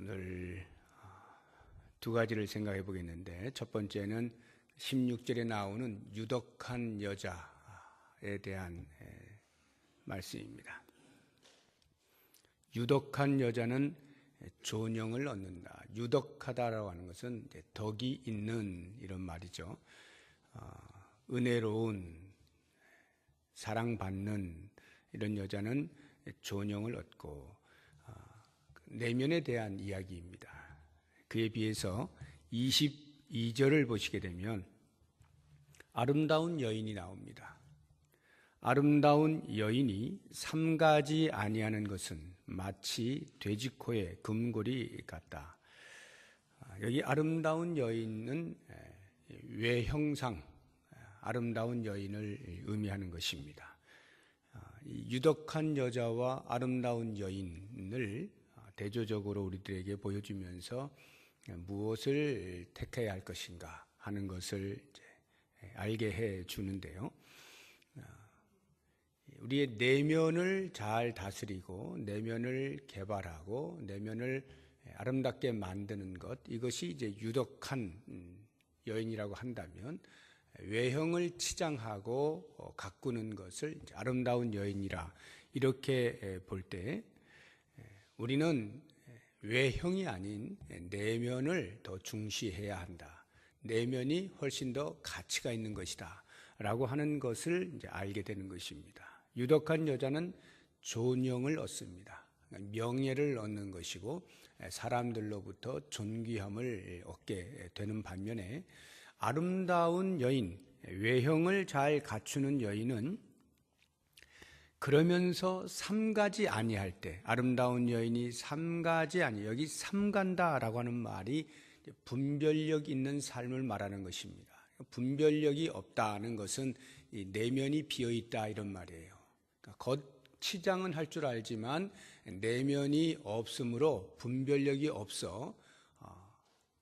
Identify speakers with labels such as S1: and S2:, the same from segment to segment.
S1: 오늘 아, 두 가지를 생각해 보겠는데 첫 번째는 16절에 나오는 유덕한 여자에 대한 에, 말씀입니다. 유덕한 여자는 존영을 얻는다. 유덕하다라고 하는 것은 덕이 있는 이런 말이죠. 어, 은혜로운 사랑받는 이런 여자는 존영을 얻고 어, 내면에 대한 이야기입니다. 그에 비해서 22절을 보시게 되면 아름다운 여인이 나옵니다. 아름다운 여인이 삼가지 아니하는 것은 마치 돼지코의 금골이 같다. 아, 여기 아름다운 여인은 외형상 아름다운 여인을 의미하는 것입니다. 아, 유덕한 여자와 아름다운 여인을 대조적으로 우리들에게 보여주면서 무엇을 택해야 할 것인가 하는 것을 알게 해 주는데요. 우리의 내면을 잘 다스리고 내면을 개발하고 내면을 아름답게 만드는 것 이것이 이제 유덕한 음, 여인이라고 한다면 외형을 치장하고 어, 가꾸는 것을 아름다운 여인이라 이렇게 볼 때 우리는 외형이 아닌 내면을 더 중시해야 한다. 내면이 훨씬 더 가치가 있는 것이다. 라고 하는 것을 이제 알게 되는 것입니다. 유덕한 여자는 존영을 얻습니다. 명예를 얻는 것이고 사람들로부터 존귀함을 얻게 되는 반면에 아름다운 여인, 외형을 잘 갖추는 여인은 그러면서 삼가지 아니할 때 아름다운 여인이 삼가지 아니 여기 삼간다라고 하는 말이 분별력 있는 삶을 말하는 것입니다. 분별력이 없다는 것은 내면이 비어 있다 이런 말이에요. 그러니까 겉 치장은 할 줄 알지만 내면이 없으므로 분별력이 없어 어,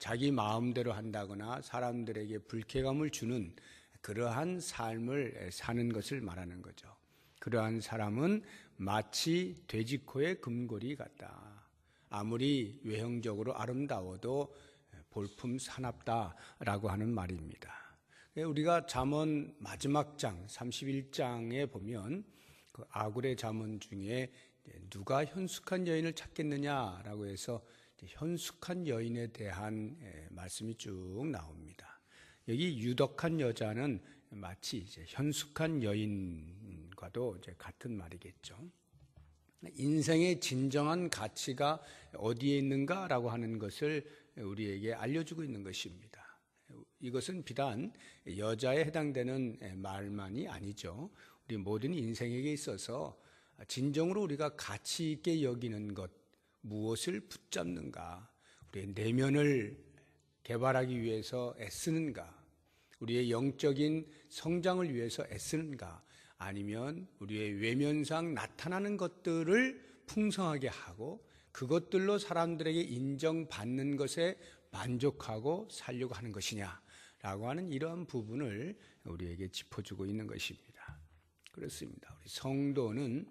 S1: 자기 마음대로 한다거나 사람들에게 불쾌감을 주는 그러한 삶을 사는 것을 말하는 거죠. 그러한 사람은 마치 돼지코의 금고리 같다. 아무리 외형적으로 아름다워도 볼품 사납다라고 하는 말입니다. 우리가 잠언 마지막 장 31장에 보면 그 아굴의 자문 중에 누가 현숙한 여인을 찾겠느냐라고 해서 현숙한 여인에 대한 말씀이 쭉 나옵니다. 여기 유덕한 여자는 마치 현숙한 여인 과도 이제 같은 말이겠죠. 인생의 진정한 가치가 어디에 있는가라고 하는 것을 우리에게 알려주고 있는 것입니다. 이것은 비단 여자에 해당되는 말만이 아니죠. 우리 모든 인생에게 있어서 진정으로 우리가 가치 있게 여기는 것, 무엇을 붙잡는가, 우리의 내면을 개발하기 위해서 애쓰는가, 우리의 영적인 성장을 위해서 애쓰는가, 아니면 우리의 외면상 나타나는 것들을 풍성하게 하고 그것들로 사람들에게 인정받는 것에 만족하고 살려고 하는 것이냐라고 하는 이러한 부분을 우리에게 짚어주고 있는 것입니다. 그렇습니다. 우리 성도는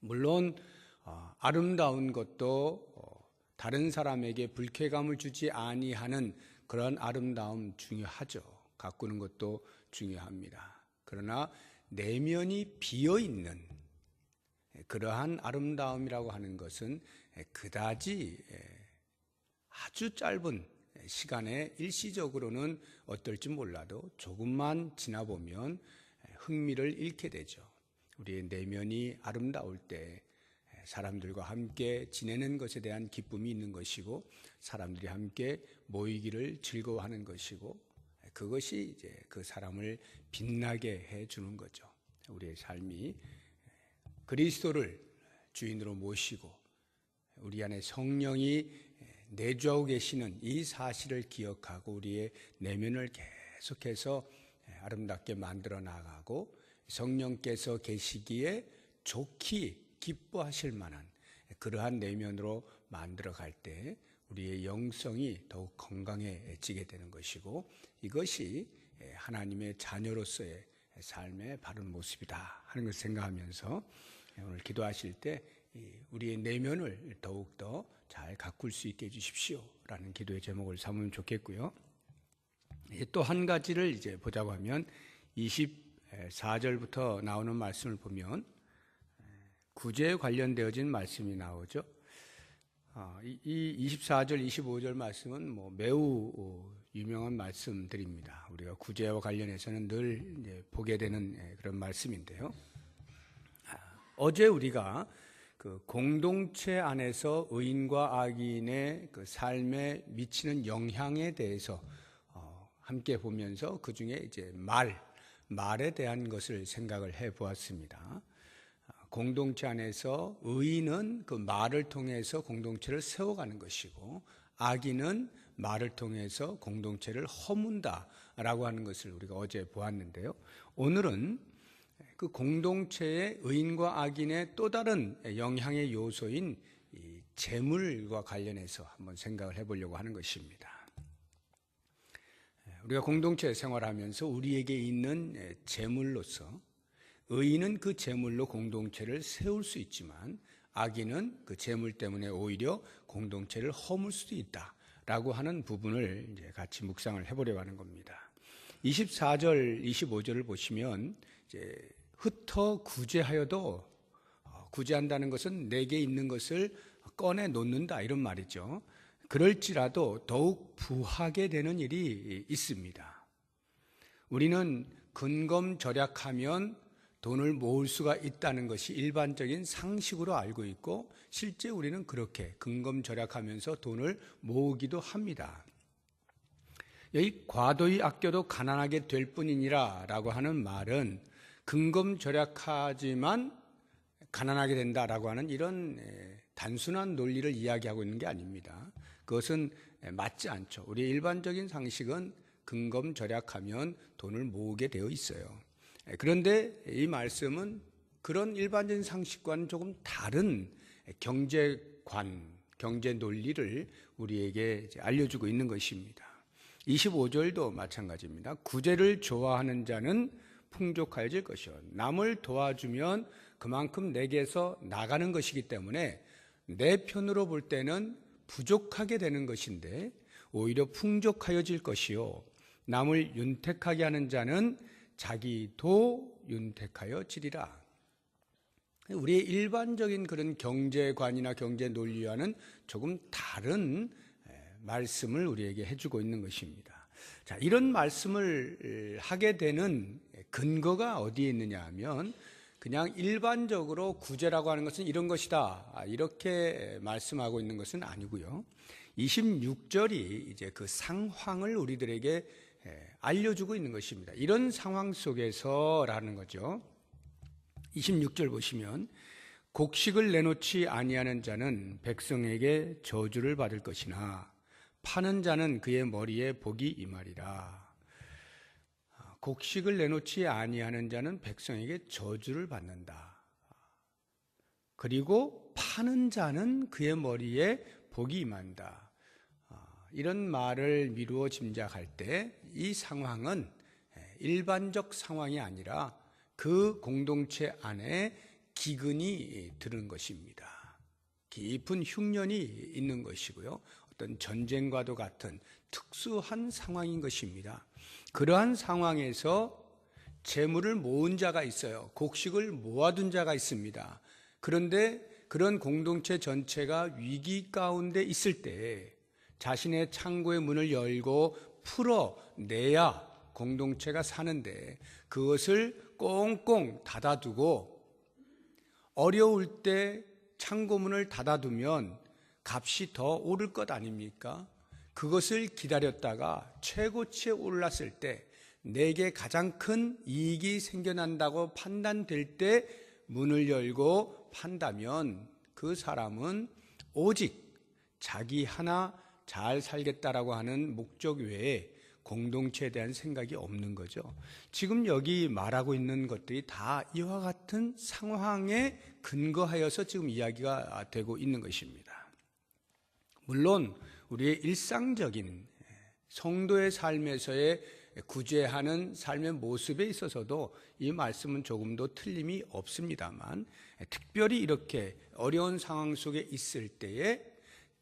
S1: 물론 어, 아름다운 것도 어, 다른 사람에게 불쾌감을 주지 아니하는 그런 아름다움 중요하죠. 가꾸는 것도 중요합니다. 그러나 내면이 비어 있는 그러한 아름다움이라고 하는 것은 그다지 아주 짧은 시간에 일시적으로는 어떨지 몰라도 조금만 지나보면 흥미를 잃게 되죠. 우리의 내면이 아름다울 때 사람들과 함께 지내는 것에 대한 기쁨이 있는 것이고 사람들이 함께 모이기를 즐거워하는 것이고 그것이 이제 그 사람을 빛나게 해 주는 거죠. 우리의 삶이 그리스도를 주인으로 모시고 우리 안에 성령이 내주하고 계시는 이 사실을 기억하고 우리의 내면을 계속해서 아름답게 만들어 나가고 성령께서 계시기에 좋기 기뻐하실 만한 그러한 내면으로 만들어 갈 때 우리의 영성이 더욱 건강해지게 되는 것이고 이것이 하나님의 자녀로서의 삶의 바른 모습이다 하는 것을 생각하면서 오늘 기도하실 때이 우리의 내면을 더욱더 잘 가꿀 수 있게 해주십시오 라는 기도의 제목을 삼으면 좋겠고요. 또 한 가지를 이제 보자고 하면 24절부터 나오는 말씀을 보면 구제에 관련되어진 말씀이 나오죠. 아, 이 24절, 25절 말씀은 뭐 매우 어, 유명한 말씀들입니다. 우리가 구제와 관련해서는 늘 보게 되는 예, 그런 말씀인데요. 아, 어제 우리가 그 공동체 안에서 의인과 악인의 그 삶에 미치는 영향에 대해서 어, 함께 보면서 그 중에 이제 말, 말에 대한 것을 생각을 해 보았습니다. 공동체 안에서 의인은 그 말을 통해서 공동체를 세워가는 것이고 악인은 말을 통해서 공동체를 허문다라고 하는 것을 우리가 어제 보았는데요. 오늘은 그 공동체의 의인과 악인의 또 다른 영향의 요소인 이 재물과 관련해서 한번 생각을 해보려고 하는 것입니다. 우리가 공동체 생활하면서 우리에게 있는 재물로서 의인은 그 재물로 공동체를 세울 수 있지만 악인은 그 재물 때문에 오히려 공동체를 허물 수도 있다라고 하는 부분을 이제 같이 묵상을 해보려고 하는 겁니다. 24절, 25절을 보시면 이제 흩어 구제하여도 어, 구제한다는 것은 내게 있는 것을 꺼내 놓는다 이런 말이죠. 그럴지라도 더욱 부하게 되는 일이 있습니다. 우리는 근검 절약하면 돈을 모을 수가 있다는 것이 일반적인 상식으로 알고 있고 실제 우리는 그렇게 근검 절약하면서 돈을 모으기도 합니다. 여기 과도히 아껴도 가난하게 될 뿐이니라 라고 하는 말은 근검 절약하지만 가난하게 된다라고 하는 이런 단순한 논리를 이야기하고 있는 게 아닙니다. 그것은 맞지 않죠. 우리 일반적인 상식은 근검 절약하면 돈을 모으게 되어 있어요. 그런데 이 말씀은 그런 일반적인 상식과는 조금 다른 경제관, 경제 논리를 우리에게 알려주고 있는 것입니다. 25절도 마찬가지입니다. 구제를 좋아하는 자는 풍족해질 것이요. 남을 도와주면 그만큼 내게서 나가는 것이기 때문에 내 편으로 볼 때는 부족하게 되는 것인데 오히려 풍족하여질 것이요. 남을 윤택하게 하는 자는 자기도 윤택하여 지리라. 우리의 일반적인 그런 경제관이나 경제 논리와는 조금 다른 말씀을 우리에게 해주고 있는 것입니다. 자, 이런 말씀을 하게 되는 근거가 어디에 있느냐 하면 그냥 일반적으로 구제라고 하는 것은 이런 것이다. 아, 이렇게 말씀하고 있는 것은 아니고요. 26절이 이제 그 상황을 우리들에게 예, 알려주고 있는 것입니다. 이런 상황 속에서라는 거죠. 26절 보시면 곡식을 내놓지 아니하는 자는 백성에게 저주를 받을 것이나 파는 자는 그의 머리에 복이 임하리라. 아, 곡식을 내놓지 아니하는 자는 백성에게 저주를 받는다. 그리고 파는 자는 그의 머리에 복이 임한다. 이런 말을 미루어 짐작할 때 이 상황은 일반적 상황이 아니라 그 공동체 안에 기근이 들은 것입니다. 깊은 흉년이 있는 것이고요. 어떤 전쟁과도 같은 특수한 상황인 것입니다. 그러한 상황에서 재물을 모은 자가 있어요. 곡식을 모아둔 자가 있습니다. 그런데 그런 공동체 전체가 위기 가운데 있을 때 자신의 창고의 문을 열고 풀어내야 공동체가 사는데 그것을 꽁꽁 닫아두고 어려울 때 창고문을 닫아두면 값이 더 오를 것 아닙니까? 그것을 기다렸다가 최고치에 올랐을 때 내게 가장 큰 이익이 생겨난다고 판단될 때 문을 열고 판다면 그 사람은 오직 자기 하나 잘 살겠다라고 하는 목적 외에 공동체에 대한 생각이 없는 거죠. 지금 여기 말하고 있는 것들이 다 이와 같은 상황에 근거하여서 지금 이야기가 되고 있는 것입니다. 물론 우리의 일상적인 성도의 삶에서의 구제하는 삶의 모습에 있어서도 이 말씀은 조금도 틀림이 없습니다만 특별히 이렇게 어려운 상황 속에 있을 때에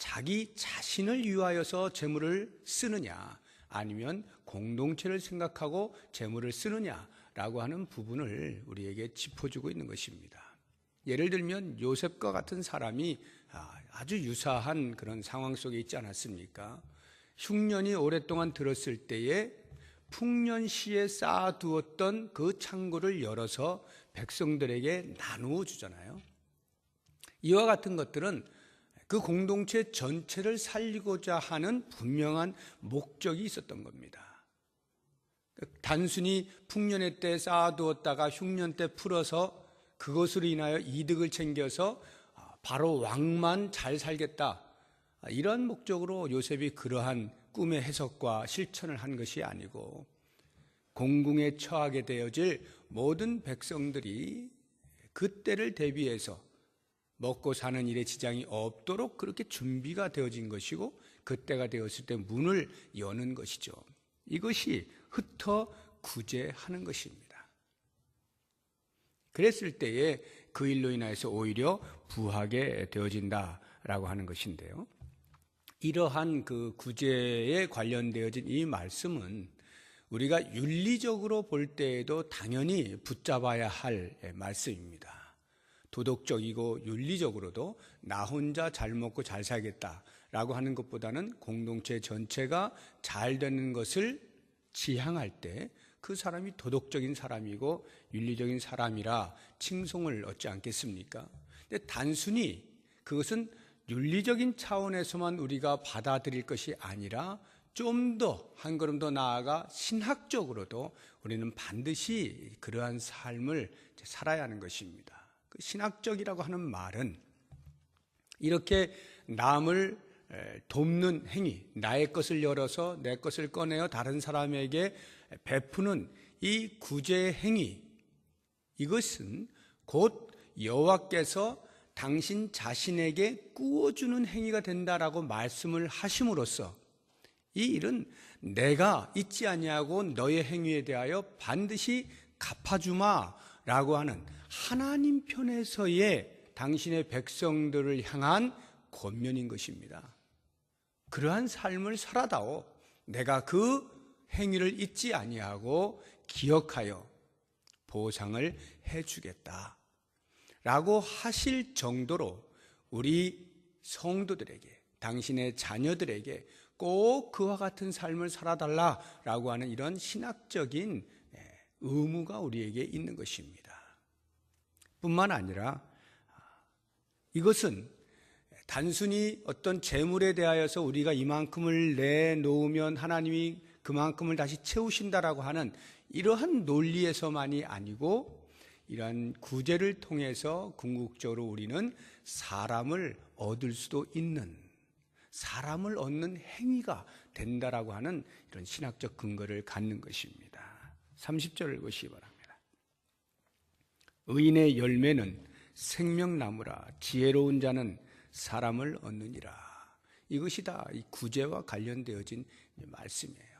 S1: 자기 자신을 위하여서 재물을 쓰느냐 아니면 공동체를 생각하고 재물을 쓰느냐라고 하는 부분을 우리에게 짚어주고 있는 것입니다. 예를 들면 요셉과 같은 사람이 아, 아주 유사한 그런 상황 속에 있지 않았습니까? 흉년이 오랫동안 들었을 때에 풍년시에 쌓아두었던 그 창고를 열어서 백성들에게 나누어 주잖아요. 이와 같은 것들은 그 공동체 전체를 살리고자 하는 분명한 목적이 있었던 겁니다. 단순히 풍년의 때 쌓아두었다가 흉년 때 풀어서 그것으로 인하여 이득을 챙겨서 바로 왕만 잘 살겠다. 이런 목적으로 요셉이 그러한 꿈의 해석과 실천을 한 것이 아니고 공궁에 처하게 되어질 모든 백성들이 그때를 대비해서 먹고 사는 일에 지장이 없도록 그렇게 준비가 되어진 것이고 그때가 되었을 때 문을 여는 것이죠. 이것이 흩어 구제하는 것입니다. 그랬을 때에 그 일로 인하여서 오히려 부하게 되어진다라고 하는 것인데요. 이러한 그 구제에 관련되어진 이 말씀은 우리가 윤리적으로 볼 때에도 당연히 붙잡아야 할 말씀입니다. 도덕적이고 윤리적으로도 나 혼자 잘 먹고 잘 살겠다라고 하는 것보다는 공동체 전체가 잘 되는 것을 지향할 때 그 사람이 도덕적인 사람이고 윤리적인 사람이라 칭송을 얻지 않겠습니까? 근데 단순히 그것은 윤리적인 차원에서만 우리가 받아들일 것이 아니라 좀 더 한 걸음 더 나아가 신학적으로도 우리는 반드시 그러한 삶을 살아야 하는 것입니다. 그 신학적이라고 하는 말은 이렇게 남을 돕는 행위, 나의 것을 열어서 내 것을 꺼내어 다른 사람에게 베푸는 이 구제 행위, 이것은 곧 여호와께서 당신 자신에게 꾸어주는 행위가 된다라고 말씀을 하심으로써 이 일은 내가 잊지 아니하고 너의 행위에 대하여 반드시 갚아주마 라고 하는 하나님 편에서의 당신의 백성들을 향한 권면인 것입니다. 그러한 삶을 살아다오. 내가 그 행위를 잊지 아니하고 기억하여 보상을 해주겠다. 라고 하실 정도로 우리 성도들에게, 당신의 자녀들에게 꼭 그와 같은 삶을 살아달라라고 하는 이런 신학적인 예, 의무가 우리에게 있는 것입니다. 뿐만 아니라 이것은 단순히 어떤 재물에 대하여서 우리가 이만큼을 내놓으면 하나님이 그만큼을 다시 채우신다라고 하는 이러한 논리에서만이 아니고 이러한 구제를 통해서 궁극적으로 우리는 사람을 얻을 수도 있는 사람을 얻는 행위가 된다라고 하는 이런 신학적 근거를 갖는 것입니다. 30절을 보시기 바랍니다. 의인의 열매는 생명나무라 지혜로운 자는 사람을 얻느니라. 이것이 다 구제와 관련되어진 말씀이에요.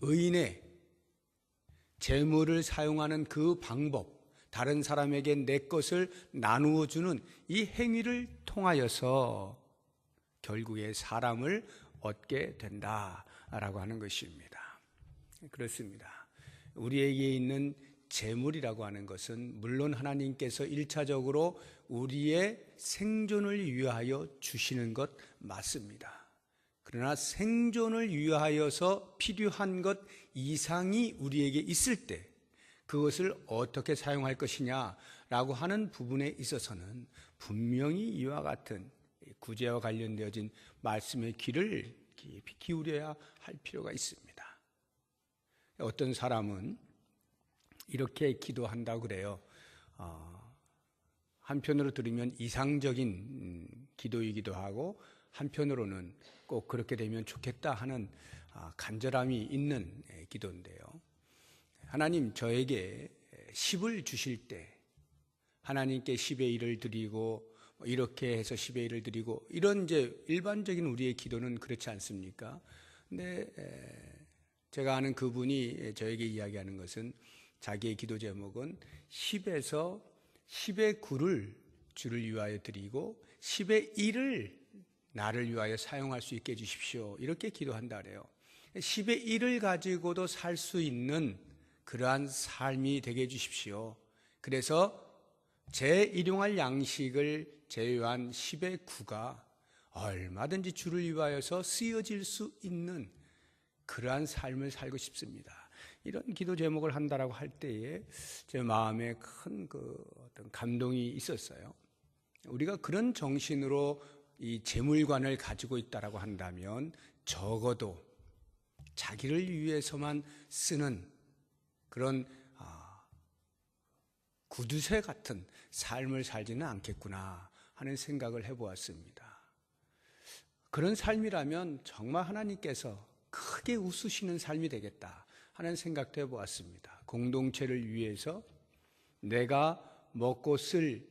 S1: 의인의 재물을 사용하는 그 방법, 다른 사람에게 내 것을 나누어 주는 이 행위를 통하여서 결국에 사람을 얻게 된다라고 하는 것입니다. 그렇습니다. 우리에게 있는 재물이라고 하는 것은 물론 하나님께서 일차적으로 우리의 생존을 위하여 주시는 것 맞습니다. 그러나 생존을 위하여서 필요한 것 이상이 우리에게 있을 때 그것을 어떻게 사용할 것이냐라고 하는 부분에 있어서는 분명히 이와 같은 구제와 관련되어진 말씀의 귀를 깊이 기울여야 할 필요가 있습니다. 어떤 사람은 이렇게 기도한다고 그래요. 어, 한편으로 들으면 이상적인 음, 기도이기도 하고 한편으로는 꼭 그렇게 되면 좋겠다 하는 아, 간절함이 있는 예, 기도인데요. 하나님 저에게 10을 주실 때 하나님께 10의 1을 드리고 뭐 이렇게 해서 10의 1을 드리고 이런 이제 일반적인 우리의 기도는 그렇지 않습니까? 근데 제가 아는 그분이 저에게 이야기하는 것은 자기의 기도 제목은 10에서 10의 9를 주를 위하여 드리고 10의 1을 나를 위하여 사용할 수 있게 해주십시오. 이렇게 기도한다 그래요. 10의 1을 가지고도 살 수 있는 그러한 삶이 되게 해주십시오. 그래서 제 일용할 양식을 제외한 10의 9가 얼마든지 주를 위하여서 쓰여질 수 있는 그러한 삶을 살고 싶습니다. 이런 기도 제목을 한다라고 할 때에 제 마음에 큰 그 어떤 감동이 있었어요. 우리가 그런 정신으로 이 재물관을 가지고 있다라고 한다면 적어도 자기를 위해서만 쓰는 그런 아, 구두쇠 같은 삶을 살지는 않겠구나 하는 생각을 해보았습니다. 그런 삶이라면 정말 하나님께서 크게 웃으시는 삶이 되겠다 하는 생각도 해보았습니다. 공동체를 위해서 내가 먹고 쓸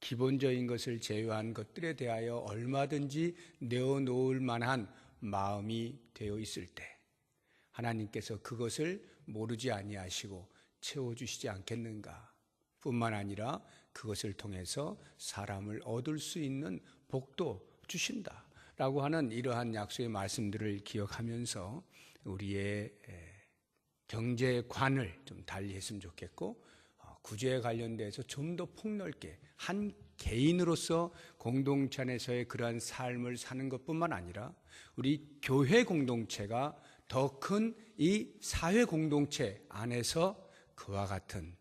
S1: 기본적인 것을 제외한 것들에 대하여 얼마든지 내어놓을 만한 마음이 되어 있을 때 하나님께서 그것을 모르지 아니하시고 채워주시지 않겠는가 뿐만 아니라 그것을 통해서 사람을 얻을 수 있는 복도 주신다 라고 하는 이러한 약속의 말씀들을 기억하면서 우리의 경제관을 좀 달리 했으면 좋겠고 어, 구제에 관련돼서 좀 더 폭넓게 한 개인으로서 공동체 안에서의 그러한 삶을 사는 것뿐만 아니라 우리 교회 공동체가 더 큰 이 사회 공동체 안에서 그와 같은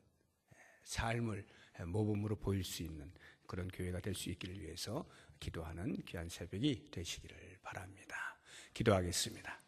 S1: 삶을 모범으로 보일 수 있는 그런 교회가 될 수 있기를 위해서 기도하는 귀한 새벽이 되시기를 바랍니다. 기도하겠습니다.